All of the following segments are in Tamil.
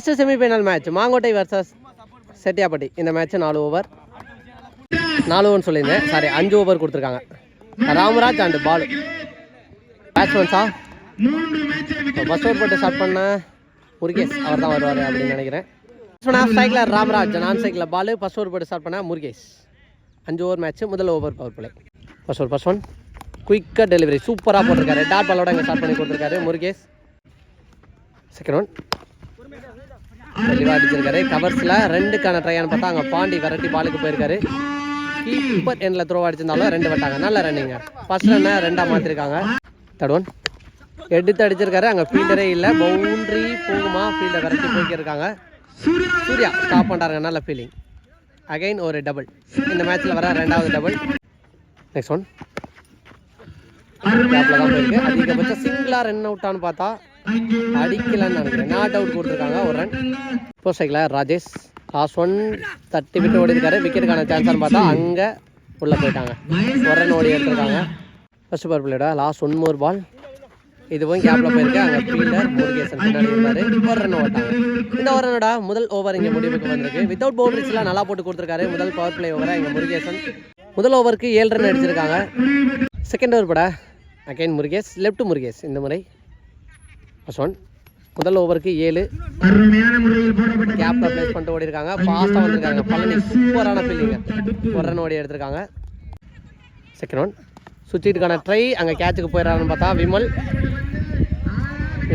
First semifinal match Mangottai versus Chettiyappatti. இந்த மேட்ச் நாலு ஓவர் நாலு ஓவர்னு சொல்லியிருந்தேன். சாரி அஞ்சு ஓவர் கொடுத்துருக்காங்க. ராமராஜ் அண்ட் பாலு பேட்ஸ்மேன்ஸா இப்போ ஃபஸ்ட் ஓவர் போட்டு ஸ்டார்ட் பண்ண முருகேஷ் அவர் தான் வருவார் அப்படின்னு நினைக்கிறேன். ஆஃப் சைக்கிள் ராமராஜ் நான் சைக்கிளில் பாலு ஃபஸ்ட் ஓவர் போட்டு ஸ்டார்ட் பண்ண முருகேஷ். அஞ்சு ஓவர் மேட்ச் முதல் over power play first over first one குயிக்காக டெலிவரி சூப்பராக போட்டிருக்காரு. டாட் பாலோட இங்கே ஸ்டார்ட் பண்ணி கொடுத்துருக்காரு முருகேஷ். செகண்ட் ஒன் தெளிவாக அடிச்சிருக்காரு. கவர்ஸில் ரெண்டுக்கான ட்ரையான்னு பார்த்தா அங்கே பாண்டி விரட்டி பாலுக்கு போயிருக்காரு. கீப்பர் எண்ணில் த்ரோ அடிச்சிருந்தாலும் ரெண்டு வட்டாங்க. நல்ல ரன்னிங்க ஃபர்ஸ்ட் ரன்னை ரெண்டாக மாற்றிருக்காங்க தேர்ட் ஒன் எடுத்து அடிச்சிருக்காரு. அங்கே ஃபீல்டரே இல்லை. பவுண்ட்ரி போகுமா? ஃபீல்டை விரட்டி போய்க்கிருக்காங்க. சூர்யா ஸ்டாப் பண்ணுறாங்க நல்ல ஃபீலிங் அகைன் ஒரு டபுள் இந்த மேட்ச்சில் வர ரெண்டாவது டபுள் நெக்ஸ்ட் ஒன் கேப்ல தான் போயிருக்கு. அதிகபட்சம் சிங்கிளாக ரன் அவுட்டான்னு பார்த்தா அடிக்கலன்னு நினைக்கிறேன். நாட் அவுட் கொடுத்துருக்காங்க ஒரு ரன் இப்போ சைக்கிள் ராஜேஷ். லாஸ்ட் ஒன் தட்டி விட்டு ஓடி இருக்காரு விக்கெட்டுக்கான சான்ஸ்னு பார்த்தா அங்கே உள்ளே போயிட்டாங்க. ஒரு ரன் ஓடி எடுத்திருக்காங்க. ஃபர்ஸ்ட் பவர் பிளேடா லாஸ்ட் ஒன் மோர் பால் இதுவும் கேப்ல போயிருக்கு. அங்கே ஃபீல்டர் முருகேசன் பின்னாடி இருந்தாரு ஒரு ரன் ஓட்டாங்க. இந்த ஓவரனோட முதல் ஓவர் இங்கே முடிவுக்கு வந்திருக்கு. வித்தவுட் பவுண்டரிஸ்லாம் நல்லா போட்டு கொடுத்துருக்காரு. முதல் பவர் பிளே ஓவரை இங்கே முருகேசன். முதல் ஓவருக்கு ஏழு ரன் அடிச்சிருக்காங்க. செகண்ட் ஓவர் பட அகைன் முருகேஷ். லெஃப்ட் முருகேஷ் இந்த முறை. ஃபர்ஸ்ட் ஒன் முதல் ஓவருக்கு ஏழு. கேப்ல பிளேஸ் பண்ணிட்டு ஓடி இருக்காங்க ஃபாஸ்ட்டாக வந்திருக்காங்க. பழனி சூப்பரான ஃபீல்டிங்க ஒரு ரன் ஓடி எடுத்திருக்காங்க. செகண்ட் ஒன் சுற்றிட்டுக்கான ட்ரை அங்கே கேட்சுக்கு போயிடறாருன்னு பார்த்தா விமல்.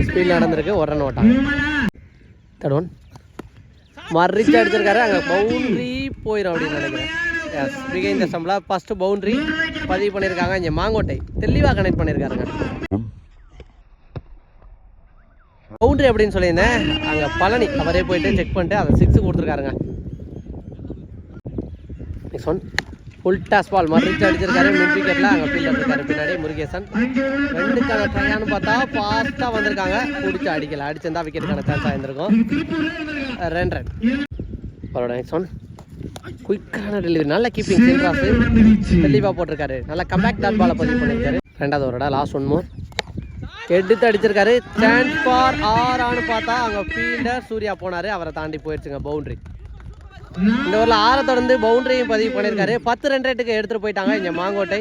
ஸ்பீடில் நடந்திருக்கு. ஒரு ரன் ஓட்டாங்க தேர்ட் ஒன் மறிச்சு அடிச்சிருக்காரு அங்கே பவுண்ட்ரி போயிடும் அப்படின்னு நினைக்கிறேன். எஸ் மிக இந்த சம்பளம் ஃபஸ்ட்டு பவுண்ட்ரி பதிவு பண்ணியிருக்காங்க. இங்கே மாங்கோட்டை தெளிவாக கனெக்ட் பண்ணியிருக்காருங்க. பவுண்ட்ரி அப்படின்னு சொல்லியிருந்தேன். அங்கே பழனி அவரே போயிட்டு செக் பண்ணிட்டு அதை சிக்ஸ் கொடுத்துருக்காருங்க. நெக்ஸ்ட் ஒன் ஃபுல் பால் அடிச்சிருக்காரு. மிட் விக்கெட்டில் அங்கே ஃபீல்டர் இருக்காரு பின்னாடி முருகேசன். ரெண்டுக்கான ட்ரையான்னு பார்த்தா ஃபாஸ்ட்டாக வந்திருக்காங்க. பிடிச்சி அடிக்கல. அடிச்சிருந்தா விக்கெட்டுக்கான சான்ஸ் ஆயிருந்திருக்கும் ரெண்டு ரன் அவரோட நெக்ஸ்ட் ஒன் குயிக்கான டெலிவரி நல்ல கீப்பிங் சில்ராஸு தெளிவாக போட்டிருக்காரு. நல்ல கம்பேக்ட் டாட் பாலை பதிவு பண்ணியிருக்காரு. ரெண்டாவது ஒரு லாஸ்ட் ஒன் மோர் எடுத்து அடிச்சிருக்காரு. சான்ஸ் ஃபார் ஆர் பார்த்தா அங்கே ஃபீல்டர் சூர்யா போனார். அவரை தாண்டி போயிடுச்சுங்க பவுண்ட்ரி இந்த ஊரில் ஆறை தொடர்ந்து பவுண்டரியும் பதிவு பண்ணியிருக்காரு. பத்து ரெண்டு ரேட்டுக்கு எடுத்துகிட்டு போயிட்டாங்க இங்கே மாங்கோட்டை.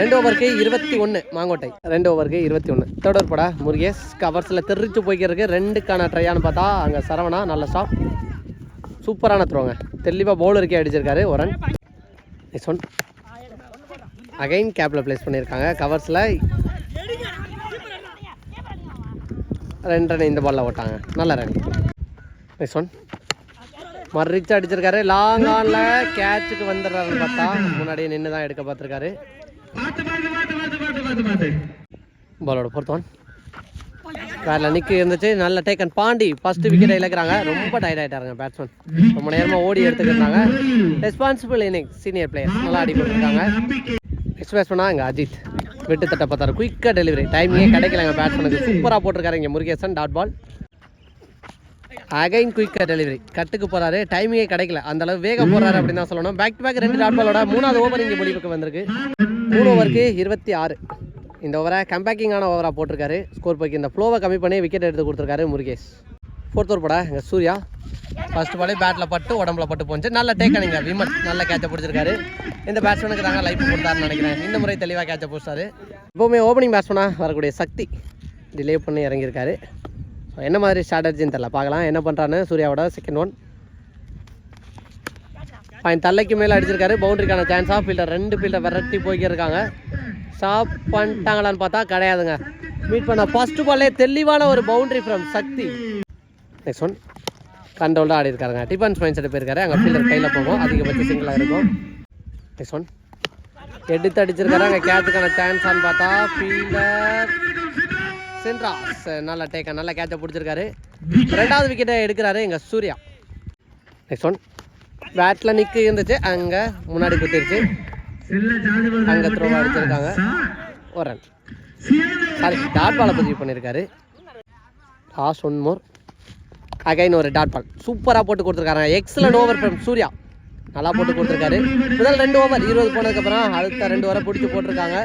ரெண்டு ஓவருக்கு இருபத்தி ஒன்று மாங்கோட்டை. ரெண்டு ஓவருக்கு இருபத்தி ஒன்று தொடர் படா முருகேஷ். கவர்ஸில் தெரிச்சு போய்க்கிறதுக்கு ரெண்டுக்கான ட்ரையான்னு பார்த்தா அங்கே சரவணா நல்ல ஸ்டாப் சூப்பரான த்ரோங்க தெளிவாக பவுலருக்கே அடிச்சிருக்காரு ஒரு ரன் நெக்ஸ்ட் ஒன் அகைன் கேப்பில் ப்ளேஸ் பண்ணியிருக்காங்க. கவர்ஸில் ரெண்டு ரன் இந்த பாலில் ஓட்டாங்க நல்ல ரன் நெக்ஸ்ட் ஒன் மறுச்சு அடிச்சிருக்காரு. லாங் ஆன்ல கேட்சுக்கு வந்துடுறாருன்னு பார்த்தா முன்னாடியே நின்று தான் எடுக்க பார்த்துருக்காரு. பாலோட பொறுத்த ஒன் வேற நிக்கு இருந்துச்சு. நல்ல டேக்கன் பாண்டி. ஃபர்ஸ்ட் விக்கெட் இழக்கிறாங்க. ரொம்ப டயர்ட் ஆயிட்டாருங்க பேட்ஸ்மேன் ரொம்ப நேரமாக ஓடி எடுத்துக்கிறாங்க ரெஸ்பான்சிபிள் இன்னிங் சீனியர் பிளேயர் நல்லா அடி போட்டுருக்காங்க. நெக்ஸ்ட் பேட்ஸ்மேனா இங்கே அஜித். வெட்டு தட்டை பார்த்தாரு குயிக்காக டெலிவரி டைமிங்கே கிடைக்கலங்க பேட்ஸ்மேனுக்கு சூப்பராக போட்டிருக்காரு இங்கே முருகேசன் டாட் பால் அகைன் குயிக்காக டெலிவரி கட்டுக்கு போறாரு. டைமிங்கே கிடைக்கல. அந்த அளவு வேகம் போகிறாரு அப்படின்னு தான் சொல்லணும். பேக் டு பேக் ரெண்டு டாட் பாலோட மூணாவது ஓவர் இங்கே முடிவுக்கு வந்திருக்கு. மூணு ஓவருக்கு இருபத்தி ஆறு. இந்த ஓவரை கம்பேக்கிங்கான ஓவராக போட்டிருக்காரு. ஸ்கோர் போய்க்கு இந்த ஃப்ளோவை கம்மி பண்ணி விக்கெட் எடுத்து கொடுத்துருக்காரு முருகேஷ். ஃபோர்த் ஓவர் படா இங்கே சூர்யா. ஃபர்ஸ்ட் பாலே பேட்டில் பட்டு உடம்புல பட்டு போச்சு. நல்ல டேக்கனிங்க விமன் நல்ல கேட்சை பிடிச்சிருக்காரு. இந்த பேட்ஸ்மேனுக்கு தாங்க லைஃப் கொடுத்தாருன்னு நினைக்கிறேன். இந்த முறை தெளிவாக கேட்சை பிடிச்சாரு. எப்போவுமே ஓப்பனிங் பேட்ஸ்மேனாக வரக்கூடிய சக்தி டிலே பண்ணி இறங்கியிருக்காரு. ஸோ என்ன மாதிரி ஸ்ட்ராட்டஜின்னு தெரில பார்க்கலாம். என்ன பண்ணுறான்னு சூர்யாவோட செகண்ட் ஒன் பையன் தலைக்கு மேலே அடிச்சிருக்காரு. பவுண்டரிக்கான சான்ஸ் ஆஃப் ஃபீல்டர் ரெண்டு ஃபீல்டர் விரட்டி போய்க்கிருக்காங்க ஸ்டாப் பண்ணிட்டாங்களான்னு பார்த்தா கிடையாதுங்க. மீட் பண்ண ஃபர்ஸ்ட் பாலே தெளிவான ஒரு boundary from Sakthi. Next one கண்ட்ரோல்டாக ஆடி இருக்காருங்க டிஃபன்ஸ் மைண்ட் செட் போயிருக்காரு. அங்கே ஃபீல்டர் கையில் போகும். அதிகபட்ச சிங்கிளாக இருக்கும். நெக்ஸ்ட் ஒன் எடுத்து அடிச்சிருக்காரு. அங்கே கேட்சுக்கான சான்ஸான்னு பார்த்தா ஃபீல்டர் சென்ட்ராஸ் நல்ல டேக்க நல்லா கேட்சை பிடிச்சிருக்காரு. ரெண்டாவது விக்கெட்டை எடுக்கிறாரு எங்கள் சூர்யா. நெக்ஸ்ட் ஒன் பேட்டில் நிற்கு இருந்துச்சு. அங்கே முன்னாடி குத்திருச்சு. அங்கே த்ரோ அடிச்சிருக்காங்க. ஒரு ரன் சாரி டாட் பாலை பதிவு பண்ணியிருக்காரு லாஸ்ட் ஒன் மோர் அகைன் ஒரு டாட் பால் சூப்பராக போட்டு கொடுத்துருக்காங்க எக்ஸலண்ட் ஓவர் ஃப்ரம் சூர்யா நல்லா போட்டு கொடுத்துருக்காரு. முதல் ரெண்டு ஓவர் இருபது போனதுக்கப்புறம் அடுத்த ரெண்டு ஓவரை பிடிச்சி போட்டிருக்காங்க.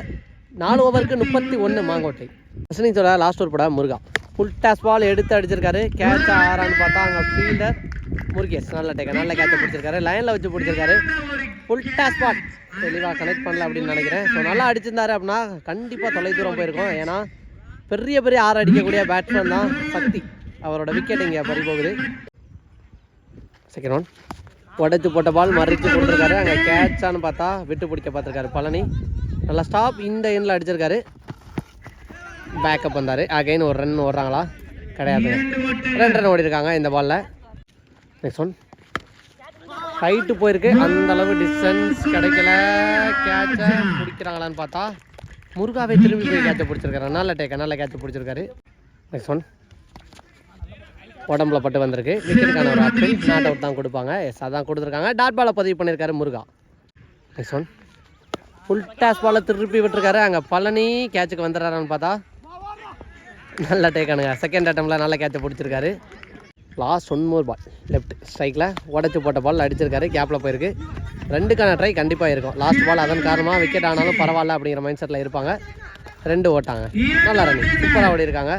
நாலு ஓவருக்கு முப்பத்தி ஒன்று மாங்கோட்டை. அஸ்னிங்கோட லாஸ்ட் ஓவர் போட முருகா. ஃபுல் டாஸ் பால் எடுத்து அடிச்சிருக்காரு. கேட்ச் ஆறான்னு பார்த்தா அங்கே ஃபீல்டர் முருகேஷ். நல்ல டேக்க நல்ல கேட்சை பிடிச்சிருக்காரு. லைனில் வச்சு பிடிச்சிருக்காரு. ஃபுல் டாஸ் பால் தெளிவாக கனெக்ட் பண்ணல அப்படின்னு நினைக்கிறேன். ஸோ நல்லா அடிச்சிருந்தாரு அப்படின்னா கண்டிப்பாக தொலைதூரம் போயிருக்கும். ஏன்னா பெரிய பெரிய ஆறு அடிக்கக்கூடிய பேட்ஸ்மேன் தான் சக்தி. அவரோட விக்கெட் இங்கே பறி போகுது செகண்ட் ஒன் உடைச்சு போட்ட பால் மறிச்சு கொடுத்துருக்காரு அங்கே கேட்சான்னு பார்த்தா விட்டு பிடிக்க பார்த்துருக்காரு பழனி. நல்லா ஸ்டாப் இந்த எண்ணில் அடிச்சிருக்காரு. பேக்கப் வந்தார். அகைன் ஒரு ரன் ஓடுறாங்களா? கிடையாது. ரெண்டு ரன் ஓடி இருக்காங்க இந்த பாலில் நெக்ஸ்ட் ஒன் ஹைட்டு போயிருக்கு. அந்த அளவு டிஸ்டன்ஸ் கிடைக்கல. கேட்சை பிடிக்கிறாங்களான்னு பார்த்தா முருகாவே திரும்பி போய் கேட்சை பிடிச்சிருக்காரு. நல்ல டேக்க நல்ல கேட்சை பிடிச்சிருக்காரு. நெக்ஸ்ட் ஒன் உடம்புல பட்டு வந்திருக்கு. விக்கெட்டுக்கான ஒரு ஆப்பிள் நாட் அவுட் தான் கொடுப்பாங்க. எஸ் அதான் கொடுத்துருக்காங்க. டாட் பாலை பதிவு பண்ணியிருக்காரு Muruga. Next one full toss பாலை திருப்பி விட்டுருக்காரு. அங்கே பழனி கேட்சுக்கு வந்துடுறாரான்னு பார்த்தா நல்ல டேக்கானுங்க செகண்ட் அட்டம்ல நல்ல கேட்சை பிடிச்சிருக்காரு. Last one more ball left ஸ்ட்ரைக்கில் உடச்சி போட்ட பால் அடிச்சிருக்காரு. கேப்பில் போயிருக்கு. ரெண்டுக்கான ட்ரை கண்டிப்பாக இருக்கும். லாஸ்ட் பால் அதன் காரணமாக விக்கெட் ஆனாலும் பரவாயில்ல அப்படிங்கிற மைண்ட் செட்டில் இருப்பாங்க. ரெண்டு ஓட்டாங்க. நல்லா ரன்னிங் சூப்பராக ஓடி இருக்காங்க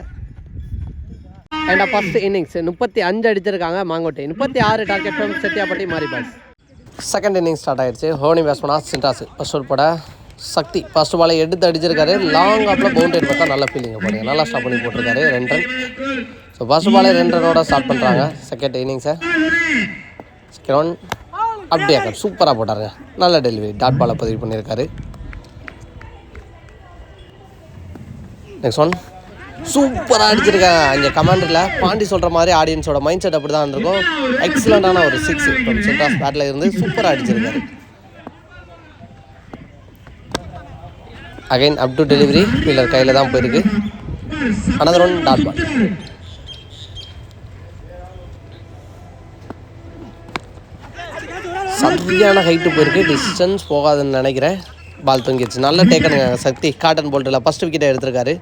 அண்ட் ஃபர்ஸ்ட் இன்னிங்ஸ் முப்பத்தி அஞ்சு அடிச்சிருக்காங்க மாங்கோட்டை. முப்பத்தி ஆறு டார்கெட் ஃப்ரம் செட்டியாப்பட்டி மாறி பாய்ஸ் செகண்ட் இன்னிங் ஸ்டார்ட் ஆயிடுச்சு. ஹோனி பேட்ஸ்மனா சின்ராஸ் ஃபர்ஸ்ட் போட சக்தி. ஃபர்ஸ்ட் பாலை எடுத்து அடிச்சிருக்காரு. லாங் ஆப்பில் பவுண்டரி பார்த்தா நல்ல ஃபீலிங் போடுங்க. நல்லா ஸ்டாப் பண்ணி போட்டிருக்காரு. ரெண்டு ரன் ஸோ ஃபர்ஸ்ட் பாலே ரெண்டு ரனோட ஸ்டார்ட் பண்ணுறாங்க செகண்ட் இன்னிங்ஸை செகண்ட் ஒன் அப்படியே சூப்பராக போட்டாருங்க. நல்ல டெலிவரி டாட் பாலை பதிவு பண்ணியிருக்காரு. நெக்ஸ்ட் ஒன் சூப்பராக அடிச்சிருக்காங்க. அங்கே கமாண்டரில் பாண்டி சொல்கிற மாதிரி ஆடியன்ஸோட மைண்ட் செட் அப்படி தான் இருக்கும் எக்ஸலண்ட்டான ஒரு சிக்ஸ் ஃப்ரம் சென்ட்ராஸ் பேட்டில் இருந்து சூப்பராக அடிச்சிருக்காரு. Again up to delivery fielder கையில் தான் போயிருக்கு. அனதர் ஒன் டாட் பால் சரியான ஹைட்டு போயிருக்கு. டிஸ்டன்ஸ் போகாதுன்னு நினைக்கிறேன். பால் தொங்கிடுச்சு. நல்ல டேக்கனுங்க சக்தி. காட்டன் போல்ட்டில் ஃபஸ்ட் விக்கெட்டை எடுத்திருக்காரு.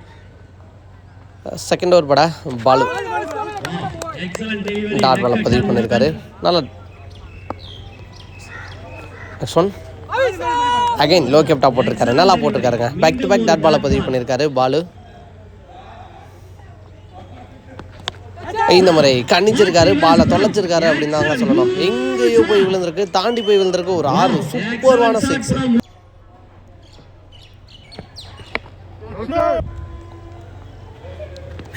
செகண்ட் ஓவர் பட பாலு டாட் பாலை பதிவு பண்ணியிருக்காரு. நல்ல நெக்ஸ்ட் ஒன் அகைன் லோ கேப்டா போட்டிருக்காரு. நல்லா போட்டிருக்காருங்க. பேக் டு பேக் டாட் பாலை பதிவு பண்ணியிருக்காரு. பாலு இந்த முறை கணிச்சிருக்காரு. பாலை தொலைச்சிருக்காரு அப்படின்னு தாங்க சொல்லணும். எங்கேயோ போய் விழுந்திருக்கு. தாண்டி போய் விழுந்திருக்கு. ஒரு ஆறு சூப்பர்வான சிக்ஸ்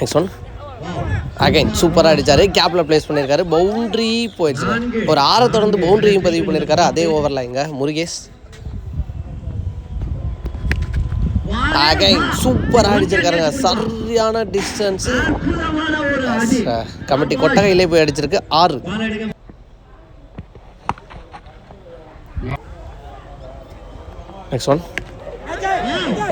நெக்ஸ்ட் ஒன் அகைன் சூப்பராக அடிச்சாரு. கேப்பில் ப்ளேஸ் பண்ணியிருக்காரு பவுண்ட்ரி போயிடுச்சு. ஒரு ஆறை தொடர்ந்து பவுண்டரியும் பதிவு பண்ணியிருக்காரு அதே ஓவரில் இங்கே முருகேஷ். அகைன் சூப்பராக அடிச்சிருக்காருங்க. சரியான டிஸ்டன்ஸு கமிட்டி கொட்டகையிலே போய் அடிச்சிருக்கு. ஆறு. நெக்ஸ்ட் ஒன்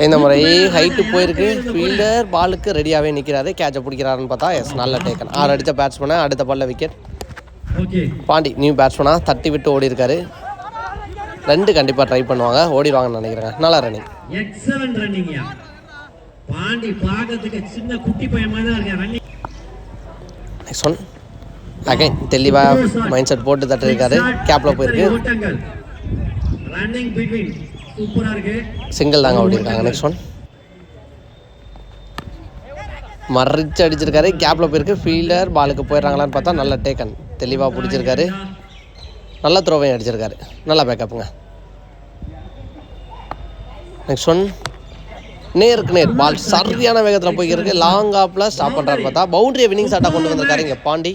இந்த முறை ஹைட்டு போயிருக்கு. ஃபீல்டர் பாலுக்கு ரெடியாகவே நிற்கிறாரு கேட்சை பிடிக்கிறாருன்னு பார்த்தா எஸ் நல்ல டேக்கன் ஆறு அடித்த பேட்ஸ்மேனை அடுத்த பால்ல விக்கெட் பாண்டி நியூ பேட்ஸ்மேனாக தட்டி விட்டு ஓடி இருக்காரு. ரெண்டு கண்டிப்பாக ட்ரை பண்ணுவாங்க. ஓடிடுவாங்கன்னு நினைக்கிறேன் நல்லா ரன்னிங் எக்ஸலன்ட் ரன்னிங்யா பாண்டி பார்க்கறதுக்கு சின்ன குட்டி பையன் மாதிரி தான் இருக்கேன். ரன்னிங் நெக்ஸ்ட் ஒன் அகைன் தெளிவாக மைண்ட் செட் போட்டு தட்டிருக்காரு. கேப்பில் போயிருக்கு. ரன்னிங் பிட்வீன் சிங்கிள் தாங்க ஓடிருக்காங்க. நெக்ஸ்ட் ஒன் மறைச்சு அடிச்சிருக்காரு. கேப்பில் போயிருக்கு. ஃபீல்டர் பாலுக்கு போயிடுறாங்களான்னு பார்த்தா நல்ல டேக்கன் தெளிவாக பிடிச்சிருக்காரு. நல்ல த்ரோவையும் அடிச்சிருக்காரு. நல்லா பேக்கப்புங்க நெக்ஸ்ட் ஒன் நேருக்கு நேர். பால் சரியான வேகத்தில் போய்க்கிருக்கு லாங் ஆப்பில் ஸ்டாப் பண்ணுறாரு பார்த்தா. பவுண்டரியை வினிங் ஷாட்டாக கொண்டு வந்திருக்காரு இங்கே பாண்டி.